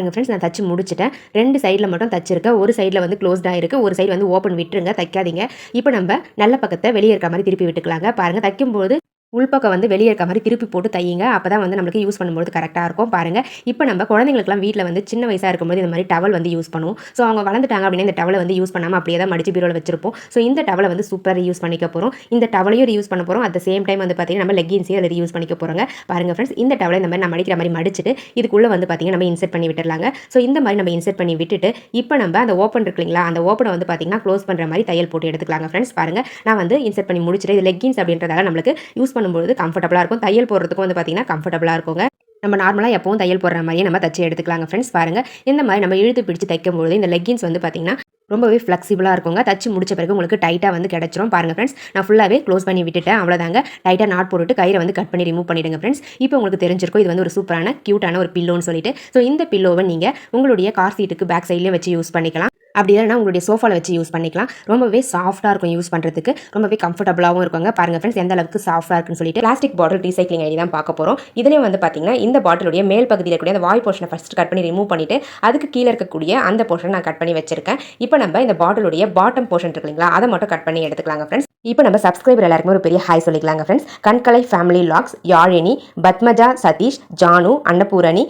பாருங்கள் ஃப்ரெண்ட்ஸ் நான் தச்சு முடிச்சிட்டேன். ரெண்டு சைடில் மட்டும் தச்சிருக்கேன். ஒரு சைடில் வந்து க்ளோஸ்டாக இருக்குது ஒரு சைடு வந்து ஓப்பன் விட்டுருங்க தைக்காதீங்க. இப்போ நம்ம நல்ல பக்கத்தை வெளியே இருக்க மாதிரி திருப்பி விட்டுக்கலாங்க. பாருங்கள் தைக்கும்போது உள்பக்கம் வந்து வெளியே இருக்க மாதிரி திருப்பி போட்டு தையுங்க. அப்போ தான் வந்து நம்மளுக்கு யூஸ் பண்ணும்போது கரெக்டாக இருக்கும். பாருங்கள் இப்போ நம்ம குழந்தைங்களுக்குலாம் வீட்டில் வந்து சின்ன வயசாக இருக்கும்போது இந்த மாதிரி டவல் வந்து யூஸ் பண்ணுவோம். ஸோ அவங்க வளர்ந்துட்டாங்க அப்படின்னா இந்த டவலை வந்து யூஸ் பண்ணாமல் அப்படியே தான் மடிச்சு பீரோவில் வச்சிருப்போம். ஸோ இந்த டவலை வந்து சூப்பராக யூஸ் பண்ணிக்க போகிறோம் இந்த டவலையும் யூஸ் பண்ண போகிறோம் அட் சேம் டைம் வந்து பார்த்தீங்கன்னா நம்ம லெகின்ஸையும் அதில் யூஸ் பண்ணிக்க போகிறோங்க பாருங்கள் ஃப்ரெண்ட்ஸ் இந்த டவலை இந்த மாதிரி நம்ம மடிக்கிற மாதிரி மடிச்சிட்டு இதுக்குள்ளே வந்து பார்த்தீங்கன்னா நம்ம இன்செர்ட் பண்ணி விட்டுறலாங்க ஸோ இந்த மாதிரி நம்ம இன்செர்ட் பண்ணி விட்டுட்டு இப்போ நம்ம அந்த ஓப்பன் இருக்குங்களா அந்த ஓப்பனை வந்து பார்த்தீங்கன்னா க்ளோஸ் பண்ணுற மாதிரி தையல் போட்டு எடுத்துக்கலாங்க ஃப்ரெண்ட்ஸ் பாருங்கள் நான் வந்து இன்செர்ட் பண்ணி முடிச்சுட்டு இது லெகின்ஸ் அப்படின்றதால நம்மளுக்கு யூஸ் பண்ணும்போது கம்ஃபர்டபுளாக இருக்கும். தையல் போடுறதுக்கும் வந்து பார்த்தீங்கன்னா கம்ஃபர்டபுளாக இருக்குங்க. நம்ம நார்மலாக எப்பவும் தையல் போடுற மாதிரியே நம்ம தச்சு எடுத்துக்கலாங்க ஃப்ரெண்ட்ஸ் பாருங்கள் இந்த மாதிரி நம்ம இழுத்து பிடிச்சு தைக்கும்போது இந்த லெகின்ஸ் வந்து பார்த்தீங்கன்னா ரொம்பவே ஃப்ளெக்சிபிளாக இருக்குங்க. தச்சு முடிச்ச பிறகு உங்களுக்கு டைட்டாக வந்து கிடச்சிரும். பாருங்கள் ஃப்ரெண்ட்ஸ் நான் ஃபுல்லாகவே க்ளோஸ் பண்ணி விட்டுட்டேன். அவ்வளோதாங்க டைட்டாக நாட் போட்டுட்டு கயிறை வந்து கட் பண்ணி ரிமூவ் பண்ணிடுங்க ஃப்ரெண்ட்ஸ் இப்போ உங்களுக்கு தெரிஞ்சிருக்கும். இது வந்து ஒரு சூப்பரான க்யூட்டான ஒரு பில்லோன்னு சொல்லிட்டு. ஸோ இந்த பில்லோவை நீங்கள் உங்களுடைய கார் சீட்டுக்கு பேக் சைட்லேயே வச்சு யூஸ் பண்ணிக்கலாம். அப்படி இல்லைனா உங்களுடைய சோஃபாவில் வச்சு யூஸ் பண்ணிக்கலாம். ரொம்பவே சாஃப்ட்டாக இருக்கும் யூஸ் பண்ணுறதுக்கு ரொம்பவே கம்ஃபர்டபுளாகவும் இருக்குங்க. பாருங்கள் ஃப்ரெண்ட்ஸ் எந்த அளவுக்கு சாஃப்ட்டாக இருக்குன்னு சொல்லிட்டு பிளாஸ்டிக் பாட்டில் ரீசைக்ளிங் ஐடி தான் பார்க்க போகிறோம் இதுலேயும் வந்து பார்த்தீங்கன்னா இந்த பாட்டிலுடைய மேல் பகுதியில் இருக்கக்கூடிய அந்த வாய் போர்ஷனை ஃபஸ்ட் கட் பண்ணி ரிமூவ் பண்ணிட்டு அதுக்கு கீழே இருக்கக்கூடிய அந்த போர்ஷன் நான் கட் பண்ணி வச்சிருக்கேன். இப்போ நம்ம இந்த பாட்டிலுடைய பாட்டம் போர்ஷன் இருக்கு இல்லைங்களா அதை மட்டும் கட் பண்ணி எடுத்துக்கலாங்க ஃப்ரெண்ட்ஸ் இப்போ நம்ம சப்ஸ்கிரைபர் எல்லாருக்குமே ஒரு பெரிய ஹாய் சொல்லிக்கலாங்க friends கண்கலை family logs Yazhini Padmaja Sathish Janu Annapoorani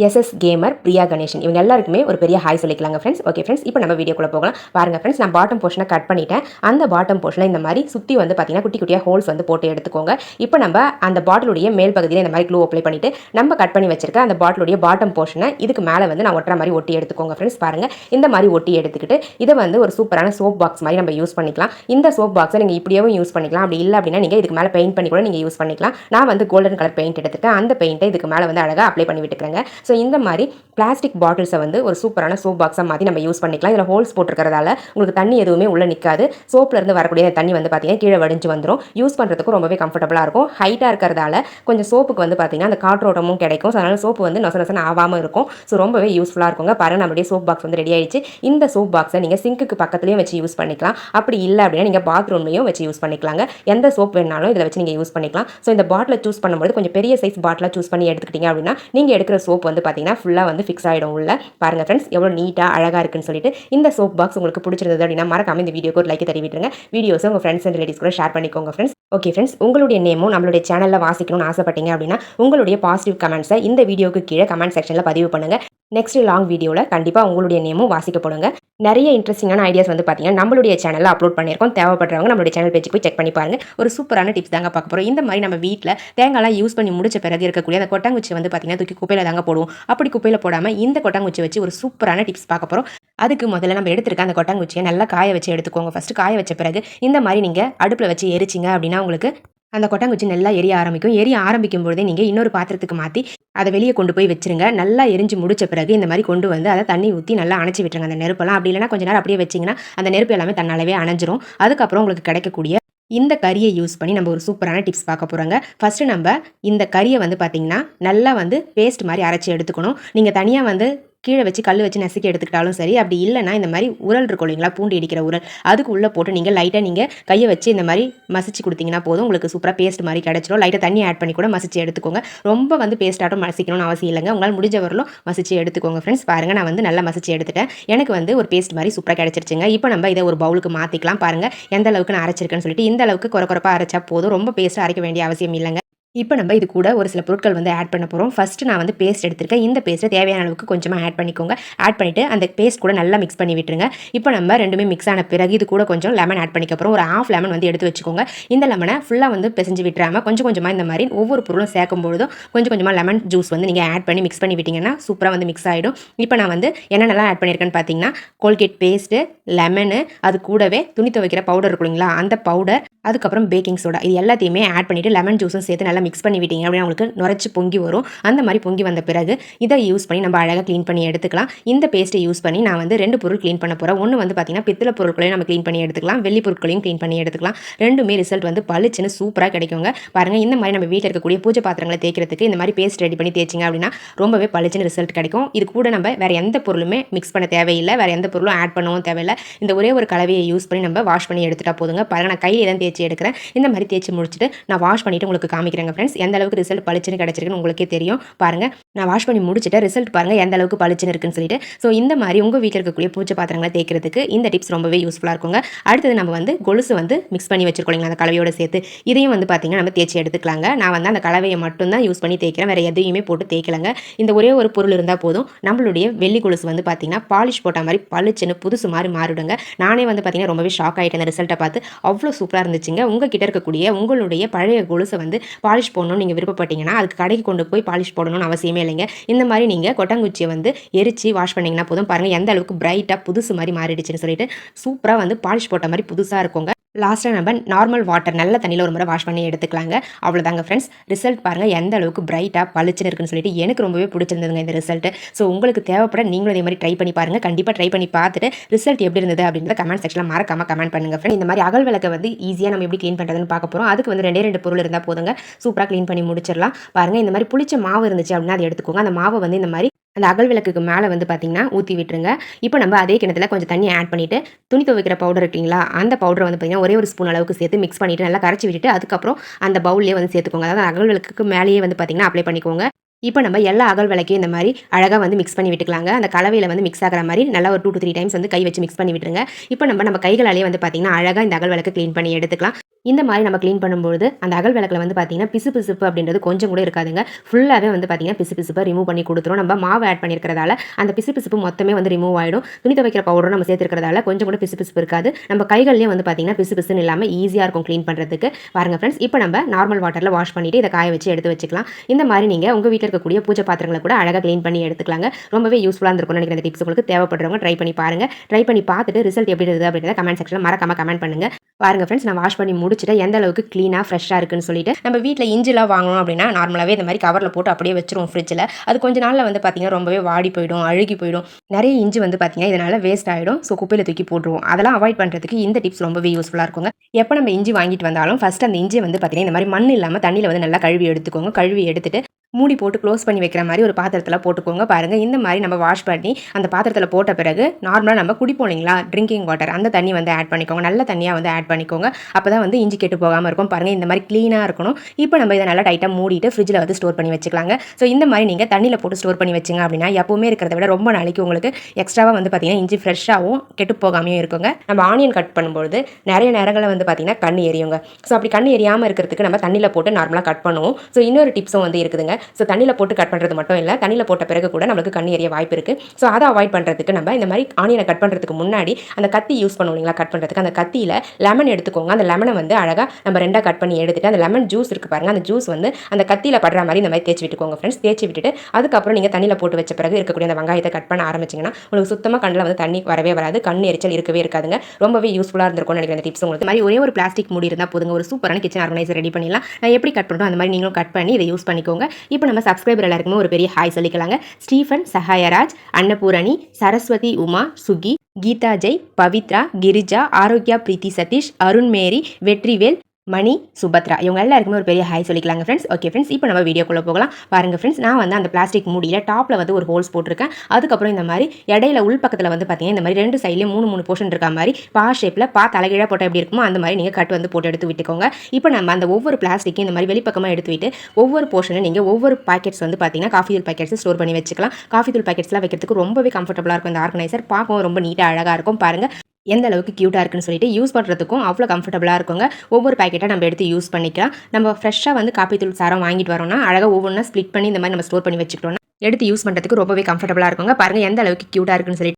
SS gamer Priya Ganesan இவங்க எல்லாருக்குமே ஒரு பெரிய ஹாய் சொல்லிக்கலாங்க ஃப்ரெண்ட்ஸ் ஓகே ஃப்ரெண்ட்ஸ் இப்போ நம்ம வீடியோக்குள்ள போகலாம். பாருங்க ஃப்ரெண்ட்ஸ் நான் பாட்டம் போர்ஷனை கட் பண்ணிட்டேன். அந்த பாட்டம் போர்ஷனில் இந்த மாதிரி சுற்றி வந்து பார்த்தீங்கன்னா குட்டி குட்டியாக ஹோல்ஸ் வந்து போட்டு எடுத்துக்கோங்க. இப்போ நம்ம அந்த பாட்டிலுடைய மேல் பகுதியில் இந்த மாதிரி க்ளூ அப்ளை பண்ணிவிட்டு நம்ம கட் பண்ணி வச்சிருக்க அந்த பாட்டிலுடைய பாட்டம் போர்ஷனை இதுக்கு மேலே வந்து நான் ஒட்டுற மாதிரி ஒட்டி எடுத்துக்கோங்க ஃப்ரெண்ட்ஸ் பாருங்கள் இந்த மாதிரி ஒட்டி எடுத்துக்கிட்டு இதை வந்து ஒரு சூப்பரான சோப் பாக்ஸ் மாதிரி நம்ம யூஸ் பண்ணிக்கலாம். இந்த சோப் பாக்ஸை நீங்கள் இப்படியாவும் யூஸ் பண்ணிக்கலாம். அப்படி இல்லை அப்படின்னா நீங்கள் இதுக்கு மேலே பெயிண்ட் பண்ணி கூட நீங்கள் யூஸ் பண்ணிக்கலாம். நான் வந்து கோல்டன் கலர் பெயிண்ட் எடுத்துகிட்டு அந்த பெயிண்ட்டை இதுக்கு மேலே வந்து அழகாக அப்ளை பண்ணி விட்டுக்கிறேங்க. ஸோ இந்த மாதிரி பிளாஸ்டிக் பாட்டில்ஸை வந்து ஒரு சூப்பரான சோப் பாக்ஸாக மாற்றி நம்ம யூஸ் பண்ணிக்கலாம். இதில் ஹோல்ஸ் போட்டிருக்கிறதால உங்களுக்கு தண்ணி எதுவுமே உள்ளே நிற்காது சோப்லேருந்து வரக்கூடிய தண்ணி வந்து பார்த்தீங்கன்னா கீழே வடிஞ்சு வந்துடும் யூஸ் பண்ணுறதுக்கும் ரொம்பவே கம்ஃபர்டபுளாக இருக்கும். ஹைட்டாக இருக்கிறதால கொஞ்சம் சோப்புக்கு வந்து பார்த்தீங்கன்னா அந்த காற்றோட்டமும் கிடைக்கும். ஸோ அதனால் சோப்பு வந்து நொச நொசன ஆகாமல் இருக்கும். ஸோ ரொம்பவே யூஸ்ஃபுல்லாக இருக்குங்க. பாருங்கள் நம்மளுடைய சோப் பாக்ஸ் வந்து ரெடி ஆயிடுச்சு. இந்த சோப் பாக்ஸை நீங்கள் சிங்க்குக்கு பக்கத்துலேயும் வச்சு யூஸ் பண்ணிக்கலாம். அப்படி இல்லை அப்படின்னா நீங்கள் பாத்ரூம்லையும் வச்சு யூஸ் பண்ணிக்கலாங்க. எந்த சோப் வேணாலும் இதில் வச்சு நீங்கள் யூஸ் பண்ணிக்கலாம். ஸோ இந்த பாட்டிலை சூஸ் பண்ணும்போது கொஞ்சம் பெரிய சைஸ் பாட்டிலாக சூஸ் பண்ணி எடுத்துக்கிட்டிங்க அப்படின்னா நீங்கள் எடுக்கிற சோப் வந்து பார்த்தீங்கன்னா ஃபுல்லாக வந்து ஃபிக்ஸ் ஆகிடும் உள்ள. பாருங்கள் ஃப்ரெண்ட்ஸ் எவ்வளோ நீட்டாக அழகாக இருக்குன்னு சொல்லிட்டு இந்த சோப் பாக்ஸ் உங்களுக்கு பிடிச்சிருந்தது அப்படின்னா மறக்காம இந்த வீடியோக்கு ஒரு லைக் தட்டி விட்டுருங்க வீடியோஸை உங்கள் ஃப்ரெண்ட்ஸ் அண்ட் ரிலேட்டிவ்ஸ் கூட ஷேர் பண்ணிக்கோங்க ஃப்ரெண்ட்ஸ் ஓகே ஃப்ரெண்ட்ஸ் உங்களுடைய நேமும் நம்மளுடைய சேனலில் வாசிக்கணும்னு ஆசைப்பட்டீங்க அப்படின்னா உங்களுடைய பாசிட்டிவ் கமெண்ட்ஸை இந்த வீடியோக்கு கீழே கமெண்ட் செக்ஷனில் பதிவு பண்ணுங்கள் நெக்ஸ்ட் லாங் வீடியோவில் கண்டிப்பாக உங்களுடைய நேமும் வாசிக்கப்படுங்க நிறைய இன்ட்ரெஸ்டிங்கான ஐடியாஸ் வந்து பார்த்தீங்கன்னா நம்மளுடைய சேனலில் அப்லோட் பண்ணியிருக்கோம். தேவைப்படுறவங்க நம்மளுடைய சேனல் பேஜுக்கு போய் செக் பண்ணி பாருங்க. ஒரு சூப்பரான டிப்ஸ் தாங்க பார்க்க போகிறோம் இந்த மாதிரி நம்ம வீட்டில் தேங்காய்லாம் யூஸ் பண்ணி முடிச்ச பிறகு இருக்கக்கூடிய அந்த கொட்டாங்குச்சி வந்து பார்த்தீங்கன்னா தூக்கி குப்பையில் தாங்க போடுவோம். அப்படி குப்பையில் போடாமல் இந்த கொட்டாங்குச்சி வச்சு ஒரு சூப்பரான டிப்ஸ் பார்க்க போகிறோம் அதுக்கு முதல்ல நம்ம எடுத்துருக்க அந்த கொட்டாங்குச்சியை நல்லா காய வச்சு எடுத்துக்கோங்க. ஃபஸ்ட்டு காய வச்ச பிறகு இந்த மாதிரி நீங்கள் அடுப்பில் வச்சு எரிச்சிங்க அப்படின்னா உங்களுக்கு அந்த கொட்டாங்குச்சி நல்லா எரிய ஆரம்பிக்கும். எரிய ஆரம்பிக்கும் பொழுதே நீங்கள் இன்னொரு பாத்திரத்துக்கு மாற்றி அதை வெளியே கொண்டு போய் வச்சிருங்க. நல்லா எரிஞ்சு முடிச்ச பிறகு இந்த மாதிரி கொண்டு வந்து அதை தண்ணி ஊற்றி நல்லா அணைச்சி விட்டுருங்க. அந்த நெருப்பெல்லாம் அப்படி இல்லைனா கொஞ்ச நேரம் அப்படியே வச்சிங்கன்னா அந்த நெருப்பு எல்லாமே தன்னாலவே அணைஞ்சிரும். அதுக்கப்புறம் உங்களுக்கு கிடைக்கக்கூடிய இந்த கறியை யூஸ் பண்ணி நம்ம ஒரு சூப்பரான டிப்ஸ் பார்க்க போகிறோங்க ஃபஸ்ட்டு நம்ம இந்த கறியை வந்து பார்த்திங்கன்னா நல்லா வந்து பேஸ்ட் மாதிரி அரைச்சி எடுத்துக்கணும். நீங்கள் தனியாக வந்து கீழே வச்சு கல் வச்சு நசுக்கி எடுத்துக்கிட்டாலும் சரி அப்படி இல்லைனா இந்த மாதிரி உரல் இருக்கும் இல்லைங்களா? பூண்டு இடிக்கிற உரல். அதுக்கு உள்ளே போட்டு நீங்கள் லைட்டாக நீங்கள் கையை வச்சு இந்த மாதிரி மசிச்சு கொடுத்தீங்கன்னா போதும். உங்களுக்கு சூப்பராக பேஸ்ட் மாதிரி கிடச்சிரும். லைட்டாக தண்ணி ஆட் பண்ணி கூட மசிச்சு எடுத்துக்கோங்க. ரொம்ப வந்து பேஸ்ட்டாட்டும் மசிக்கணும்னு அவசியம் இல்லைங்க. உங்களால் முடிஞ்ச வரலும் மசிச்சு எடுத்துக்கோங்க ஃப்ரெண்ட்ஸ் பாருங்கள் நான் வந்து நல்லா மசிச்சு எடுத்துட்டேன். எனக்கு வந்து ஒரு பேஸ்ட் மாதிரி சூப்பராக கிடச்சிருச்சுங்க. இப்போ நம்ம இதை ஒரு பவுலுக்கு மாற்றிக்கலாம் பாருங்கள் எந்த அளவுக்கு நான் அரைச்சிருக்கேன்னு சொல்லிட்டு இந்த அளவுக்கு குறை குறைப்பாக அரைச்சா போதும். ரொம்ப பேஸ்ட் அரைக்க வேண்டிய அவசியம் இல்லைங்க. இப்போ நம்ம இது கூட ஒரு சில பொருட்கள் வந்து ஆட் பண்ண போகிறோம் ஃபஸ்ட்டு நான் வந்து பேஸ்ட் எடுத்திருக்கேன். இந்த பேஸ்ட்டை தேவையான அளவுக்கு கொஞ்சமாக ஆட் பண்ணிக்கோங்க. ஆட் பண்ணிவிட்டு அந்த பேஸ்ட் கூட நல்லா மிக்ஸ் பண்ணி விட்டுருங்க. இப்போ நம்ம ரெண்டுமே மிக்ஸ் ஆன பிறகு இது கூட கொஞ்சம் லெமன் ஆட் பண்ணிக்க போகிறோம் ஒரு ஆஃப் லெமன் வந்து எடுத்து வச்சுக்கோங்க. இந்த லெமனை ஃபுல்லாக வந்து பிசைஞ்சு விட்டுறாமல் கொஞ்சம் கொஞ்சமாக இந்த மாதிரி ஒவ்வொரு பொருளும் சேர்க்கும் பொழுதும் கொஞ்சம் கொஞ்சமாக லெமன் ஜூஸ் வந்து நீங்கள் ஆட் பண்ணி மிக்ஸ் பண்ணி விட்டிங்கன்னா சூப்பராக வந்து மிக்ஸ் ஆகிடும் இப்போ நான் வந்து என்னென்னலாம் ஆட் பண்ணியிருக்கேன்னு பார்த்தீங்கன்னா கோல்கேட் பேஸ்ட்டு லெமனு அது கூடவே துணி துவைக்கிற பவுடர் இருக்கும் இல்லைங்களா? அந்த பவுடர் அதுக்கப்புறம் பேக்கிங் சோடா இது எல்லாத்தையுமே ஆட் பண்ணிவிட்டு லெமன் ஜூஸும் சேர்த்து நல்லா மிக்ஸ் பண்ணி விட்டீங்க அப்படின்னா உங்களுக்கு நுரைச்சி பொங்கி வரும். அந்த மாதிரி பொங்கி வந்த பிறகு இதை யூஸ் பண்ணி நம்ம அழகாக க்ளீன் பண்ணி எடுத்துக்கலாம். இந்த பேஸ்ட்டை யூஸ் பண்ணி நான் வந்து ரெண்டு பொருள் க்ளீன் பண்ண போகிறேன் ஒன்று வந்து பார்த்திங்கன்னா பித்தளை பொருட்களையும் நம்ம க்ளீன் பண்ணி எடுத்துக்கலாம். வெள்ளி பொருட்களையும் க்ளீன் பண்ணி எடுத்துக்கலாம். ரெண்டுமே ரிசல்ட் வந்து பளிச்சுன்னு சூப்பராக கிடைக்குங்க. பாருங்கள் இந்த மாதிரி நம்ம வீட்டில் இருக்கக்கூடிய பூஜை பாத்திரங்களை தேய்க்கிறதுக்கு இந்த மாதிரி பேஸ்ட் ரெடி பண்ணி தேய்ச்சிங்க அப்படின்னா ரொம்பவே பளிச்சுன்னு ரிசல்ட் கிடைக்கும். இது கூட நம்ம வேறு எந்த பொருளுமே மிக்ஸ் பண்ண தேவையில்லை. வேறு எந்த பொருளும் ஆட் பண்ணவும் தேவையில்லை. இந்த ஒரே ஒரு கலவையை யூஸ் பண்ணி நம்ம வாஷ் பண்ணி எடுத்துட்டா போதுங்க. பாருங்கள் நான் கையில் தான் தேய்ச்சி எடுக்கிறேன். இந்த மாதிரி தேய்ச்சி முடிச்சுட்டு நான் வாஷ் பண்ணிவிட்டு உங்களுக்கு காமிக்கிறேங்க ஃப்ரெண்ட்ஸ் எந்த அளவுக்கு ரிசல்ட் பளிச்சுன்னு கிடச்சிருக்குன்னு உங்களுக்கே தெரியும். பாருங்கள் நான் வாஷ் பண்ணி முடிச்சுட்டு ரிசல்ட் பாருங்கள் எந்த அளவுக்கு பளிச்சுன்னு இருக்குன்னு சொல்லிட்டு. ஸோ இந்த மாதிரி உங்கள் வீட்டில் இருக்கக்கூடிய பூச்சை பாத்திரங்களை தேய்க்கிறதுக்கு இந்த டிப்ஸ் ரொம்பவே யூஸ்ஃபுல்லாக இருக்குங்க. அடுத்தது நம்ம வந்து கொலுசு வந்து மிக்ஸ் பண்ணி வச்சிருக்கோம் அந்த கலவையோட சேர்த்து. இதையும் வந்து பார்த்திங்கன்னா நம்ம தேய்ச்சி எடுத்துக்கலாங்க. நான் வந்து அந்த கலவையை மட்டும் தான் யூஸ் பண்ணி தேய்க்கிறேன். வேறு எதையுமே போட்டு தேய்க்கலங்க. இந்த ஒரே ஒரு பொருள் இருந்தால் போதும். நம்மளுடைய வெள்ளி கொலுசு வந்து பார்த்திங்கன்னா பாலிஷ் போட்ட மாதிரி பளிச்சுன்னு புதுசு மாதிரி மாறிடுங்க. நானே வந்து பார்த்திங்கன்னா ரொம்பவே ஷாக் ஆகிட்டேன் அந்த ரிசல்ட்டை பார்த்து. அவ்வளோ சூப்பராக இருந்துச்சுங்க. உங்கள் கிட்ட இருக்கக்கூடிய உங்களுடைய பழைய கொலுசை வந்து பாலிஷ் போடணும்னு நீங்கள் விருப்பப்பட்டீங்கன்னா அதுக்கு கடைக்கு கொண்டு போய் பாலிஷ் போடணும்னு அவசியமே இல்லைங்க. இந்த மாதிரி நீங்கள் கொட்டாங்குச்சியை வந்து எரிச்சு வாஷ் பண்ணிங்கன்னா போதும். பாருங்கள் எந்த அளவுக்கு பிரைட்டாக புதுசு மாதிரி மாறிடுச்சுன்னு சொல்லிட்டு சூப்பராக வந்து பாலிஷ் போட்ட மாதிரி புதுசாக இருக்குங்க. லாஸ்ட்டாக நம்ம நார்மல் வாட்டர் நல்ல தண்ணியில் ஒரு முறை வாஷ் பண்ணி எடுத்துக்கலாங்க. அவ்வளோதாங்க ஃப்ரெண்ட்ஸ் ரிசல்ட் பாருங்கள் எந்த அளவுக்கு பிரைட்டாக பளிச்சுன்னு இருக்குன்னு சொல்லிட்டு எனக்கு ரொம்பவே பிடிச்சிருந்ததுங்க இந்த ரிசல்ட் ஸோ உங்களுக்கு தேவைப்பட நீங்களும் இதே மாதிரி ட்ரை பண்ணி பாருங்கள் கண்டிப்பாக ட்ரை பண்ணி பார்த்துட்டு ரிசல்ட் எப்படி இருந்தது அப்படின்றத கமெண்ட் செக்ஷனில் மறக்காம கமெண்ட் பண்ணுங்கள் ஃப்ரெண்ட் இந்த மாதிரி அகல் விளக்கை வந்து ஈஸியாக நம்ம எப்படி க்ளீன் பண்ணுறதுன்னு பார்க்க போகிறோம் அதுக்கு வந்து ரெண்டே ரெண்டு பொருள் இருந்தால் போதுங்க. சூப்பராக க்ளீன் பண்ணி முடிச்சிடலாம். பாருங்கள் இந்த மாதிரி புளிச்ச மாவு இருந்துச்சு அப்படின்னா அதை எடுத்துக்கோங்க. அந்த மாவை வந்து இந்த மாதிரி அந்த அகல் விளக்குக்கு மேலே வந்து பார்த்திங்கன்னா ஊற்றி விட்டுருங்க. இப்போ நம்ம அதே கிணத்துல கொஞ்சம் தண்ணி ஆட் பண்ணிவிட்டு துணி துவைக்கிற பவுடர் இருக்கீங்களா அந்த பவுடரை வந்து பார்த்திங்கன்னா ஒரே ஒரு ஸ்பூன் அளவுக்கு சேர்த்து மிக்ஸ் பண்ணிவிட்டு நல்லா கரைச்சி விட்டுட்டு அதுக்கப்புறம் அந்த பவுல்லே வந்து சேர்த்துக்கோங்க. அதாவது அகல் விளக்குக்கு மேலேயே வந்து பார்த்திங்கன்னா அப்ளை பண்ணிக்கோங்க. இப்போ நம்ம எல்லா அகல் விளக்கையும் இந்த மாதிரி அழகாக வந்து மிக்ஸ் பண்ணி விட்டுக்கலாங்க. அந்த கலவையில் வந்து மிக்ஸ் ஆகிற மாதிரி நல்லா ஒரு டூ டு த்ரீ டைம்ஸ் வந்து கை வச்சு மிக்ஸ் பண்ணி விட்டுருங்க. இப்போ நம்ம நம்ம கைகளாலேயே வந்து பார்த்திங்கன்னா அழகாக இந்த அகல் விளக்கு க்ளீன் பண்ணி எடுத்துக்கலாம். இந்த மாதிரி நம்ம க்ளீன் பண்ணும்போது அந்த அகல் விளக்கில் வந்து பார்த்திங்கன்னா பிசு பிசுப்பு அப்படின்றது கொஞ்சம் கூட இருக்காதுங்க. ஃபுல்லாகவே வந்து பார்த்திங்கன்னா பிசு பிசுப்பை ரிமூவ் பண்ணி கொடுத்துரும். நம்ம மாவு ஆட் பண்ணியிருக்கிறதால அந்த பிசு பிசுப்பு மொத்தமே வந்து ரிமூவ் ஆகிடும் துணி துவைக்கிற பவுடரும் நம்ம சேர்த்துருக்கிறதால கொஞ்சம் கூட பிசு பிசுப்பு இருக்காது. நம்ம கைகள்லேயே வந்து பார்த்திங்கன்னா பிசு பிசுன்னு இல்லாமல் ஈஸியாக இருக்கும் க்ளீன் பண்ணுறதுக்கு பாருங்கள் ஃப்ரெண்ட்ஸ் இப்போ நம்ம நார்மல் வாட்டரில் வாஷ் பண்ணிவிட்டு இதை காய வச்சு எடுத்து வச்சுக்கலாம். இந்த மாதிரி நீங்கள் உங்கள் வீட்டில் இருக்கக்கூடிய பூஜை பாத்திரங்களை கூட அழகாக க்ளீன் பண்ணி எடுத்துக்கலாங்க. ரொம்பவே யூஸ்ஃபுல்லாக இருக்கும்னு நினைக்கிற இந்த டிப்ஸ் உங்களுக்கு தேவைப்படுறவங்க ட்ரை பண்ணி பாருங்கள் ட்ரை பண்ணி பார்த்துட்டு ரிசல்ட் எப்படி இருக்குது அப்படின்றத கமெண்ட் செக்ஷனில் மறக்காம கமெண்ட் பண்ணுங்கள் பாருங்கள் ஃப்ரெண்ட்ஸ் நான் வாஷ் பண்ணி முடிச்சுட்டு எந்த அளவுக்கு க்ளீனாக ஃப்ரெஷ்ஷாக இருக்குன்னு சொல்லிட்டு. நம்ம வீட்டில் இஞ்சிலாம் வாங்கணும் அப்படின்னா நார்மலாகவே இந்த மாதிரி கவரில் போட்டு அப்படியே வச்சிருவோம் ஃப்ரிட்ஜில் அது கொஞ்ச நாளில் வந்து பார்த்திங்கன்னா ரொம்பவே வாடி போயிடும் அழுகி போயிடும். நிறைய இஞ்சி வந்து பார்த்திங்கன்னா இதனால் வேஸ்ட் ஆகிடும் ஸோ குப்பையில் தூக்கி போட்டுருவோம். அதெல்லாம் அவாய்ட் பண்ணுறதுக்கு இந்த டிப்ஸ் ரொம்பவே யூஸ்ஃபுல்லாக இருக்குங்க. எப்போ நம்ம இஞ்சி வாங்கிட்டு வந்தாலும் ஃபஸ்ட் அந்த இஞ்சி வந்து பார்த்திங்கன்னா இந்த மாதிரி மண் இல்லாமல் தண்ணியில் வந்து நல்லா கழுவி எடுத்துக்கோங்க. கழுவி எடுத்துட்டு மூடி போட்டு க்ளோஸ் பண்ணி வைக்கிற மாதிரி ஒரு பாத்திரத்தில் போட்டுக்கோங்க. பாருங்கள் இந்த மாதிரி நம்ம வாஷ் பண்ணி அந்த பாத்திரத்தில் போட்ட பிறகு நார்மலாக நம்ம குடிப்போம் இல்லைங்களா? ட்ரிங்கிங் வாட்டர் அந்த தண்ணி வந்து ஆட் பண்ணிக்கோங்க. நல்ல தண்ணியாக வந்து ஆட் பண்ணிக்கோங்க. அப்போ தான் வந்து இஞ்சி கெட்டு போகாமல் இருக்கும். பாருங்கள் இந்த மாதிரி க்ளீனாக இருக்கணும். இப்போ நம்ம இதை நல்லா டைட்டாக மூடிட்டு ஃப்ரிட்ஜில் வந்து ஸ்டோர் பண்ணி வச்சுக்கலாங்க. ஸோ இந்த மாதிரி நீங்கள் தண்ணியில் போட்டு ஸ்டோர் பண்ணி வச்சிங்க அப்படின்னா எப்போவுமே இருக்கிறத விட ரொம்ப நாளைக்கு உங்களுக்கு எக்ஸ்ட்ராவாக வந்து பார்த்திங்கன்னா இஞ்சி ஃப்ரெஷ்ஷாகவும் கெட்டு போகாமையும் இருக்குங்க. நம்ம ஆனியன் கட் பண்ணும்போது நிறைய நேரங்களில் வந்து பார்த்திங்கன்னா கண் எரியுங்க. ஸோ அப்படி கண் எரியாமல் இருக்கிறதுக்கு நம்ம தண்ணியில் போட்டு நார்மலாக கட் பண்ணுவோம். ஸோ இன்னொரு டிப்ஸும் வந்து இருக்குதுங்க. ஸோ தண்ணியில் போட்டு கட் பண்ணுறது மட்டும் இல்லை. தண்ணியில் போட்ட பிறகு கூட நம்மளுக்கு கண் எறிய வாய்ப்பு இருக்குது ஸோ அதை அவாய்ட் பண்ணுறதுக்கு நம்ம இந்த மாதிரி ஆனியனை கட் பண்ணுறதுக்கு முன்னாடி அந்த கத்தி யூஸ் பண்ணுவோம் இல்லைங்களா? கட் பண்ணுறதுக்கு அந்த கத்தியில் லெமன் எடுத்துக்கோங்க. அந்த லெமனை வந்து அழகாக நம்ம ரெண்டாக கட் பண்ணி எடுத்துட்டு அந்த லெமன் ஜூஸ் இருக்குது பாருங்க. அந்த ஜூஸ் வந்து அந்த கத்தியில் படுற மாதிரி இந்த மாதிரி தேய்ச்சி விட்டுக்கோங்க ஃப்ரெண்ட்ஸ் தேய்ச்சி விட்டுட்டு அதுக்கப்புறம் நீங்கள் தண்ணியில் போட்டு வச்ச பிறகு இருக்கக்கூடிய அந்த வெங்காயத்தை கட் பண்ண ஆரம்பிச்சிங்கன்னா உங்களுக்கு சுத்தமாக கண்ணில் வந்து தண்ணி வரவே வராது. கண் எரிச்சல் இருக்கவே இருக்காதுங்க. ரொம்பவே யூஸ்ஃபுல்லாக இருந்திருக்கும்னு நினைக்கிறேன் டிப்ஸ் உங்களுக்கு. மாதிரி ஒரே ஒரு பிளாஸ்டிக் மூடி இருந்தால் போதுங்க. ஒரு சூப்பரான கிச்சன் ஆர்கனைசர் ரெடி பண்ணிடலாம். நான் எப்படி கட் பண்ணுறோம் அந்த மாதிரி நீங்களும் கட் பண்ணி இதை யூஸ் பண்ணிக்கோங்க. இப்போ நம்ம சப்ஸ்கிரைபர் எல்லாருக்குமே ஒரு பெரிய hi சொல்லிக்கலாங்க. Stephen Sahayaraj Annapoorani Saraswathi Uma Suki Geetha Jai Pavithra Girija Arokkiya Preethi Sathish Arun Mary Vetrivel Mani Subhadra. இவங்க எல்லாருக்குமே ஒரு பெரிய ஹாய் சொல்லிக்கலாங்க ஃப்ரெண்ட்ஸ் ஓகே ஃப்ரெண்ட்ஸ் இப்போ நம்ம வீடியோக்குள்ளே போகலாம். பாருங்கள் ஃப்ரெண்ட்ஸ் நான் வந்து அந்த பிளாஸ்டிக் மூடியில் டாப்பில் வந்து ஒரு ஹோல்ஸ் போட்டிருக்கேன். அதுக்கப்புறம் இந்த மாதிரி இடையில உள் பக்கத்தில் வந்து பார்த்தீங்கன்னா இந்த மாதிரி ரெண்டு சைட்லேயும் மூணு மூணு போர்ஷன் இருக்க மாதிரி பா ஷேப்பில் பா தலைகீழாக போட்டால் எப்படி இருக்குமோ அந்த மாதிரி நீங்கள் கட் வந்து போட்டு எடுத்து விட்டுக்கோங்க. இப்போ நம்ம அந்த ஒவ்வொரு பிளாஸ்டிக்கையும் இந்த மாதிரி வெளிப்பக்கமாக எடுத்து விட்டு ஒவ்வொரு போர்ஷனும் நீங்கள் ஒவ்வொரு பாக்கெட்ஸ் வந்து பார்த்தீங்கன்னா காஃபி தூள் பாக்கெட்ஸ் ஸ்டோர் பண்ணி வச்சுக்கலாம். காஃபி தூள் பாக்கெட்ஸ்லாம் வைக்கிறதுக்கு ரொம்பவே கம்ஃபர்டபுளாக இருக்கும். இந்த ஆர்கனைசர் பார்க்கவும் ரொம்ப நீட்டாக அழகாக இருக்கும். பாருங்கள் எந்த அளவுக்கு க்யூட்டாக இருக்குன்னு சொல்லிட்டு யூஸ் பண்ணுறதுக்கும் அவ்வளோ கம்ஃபர்டபுளாக இருக்குங்க. ஒவ்வொரு பேக்கெட்டாக நம்ம எடுத்து யூஸ் பண்ணிக்கலாம். நம்ம ஃப்ரெஷ்ஷாக வந்து காப்பி தூள் சாரம் வாங்கிட்டு வரோம்னா அழகாக ஒவ்வொன்றா ஸ்ப்ளிட் பண்ணி இந்த மாதிரி நம்ம ஸ்டோர் பண்ணி வச்சுக்கிட்டோம்னா எடுத்து யூஸ் பண்ணுறதுக்கு ரொம்பவே கம்ஃபர்டபுளாக இருக்குங்க. பாருங்கள் எந்த அளவுக்கு க்யூட்டாக இருக்குன்னு சொல்லிட்டு.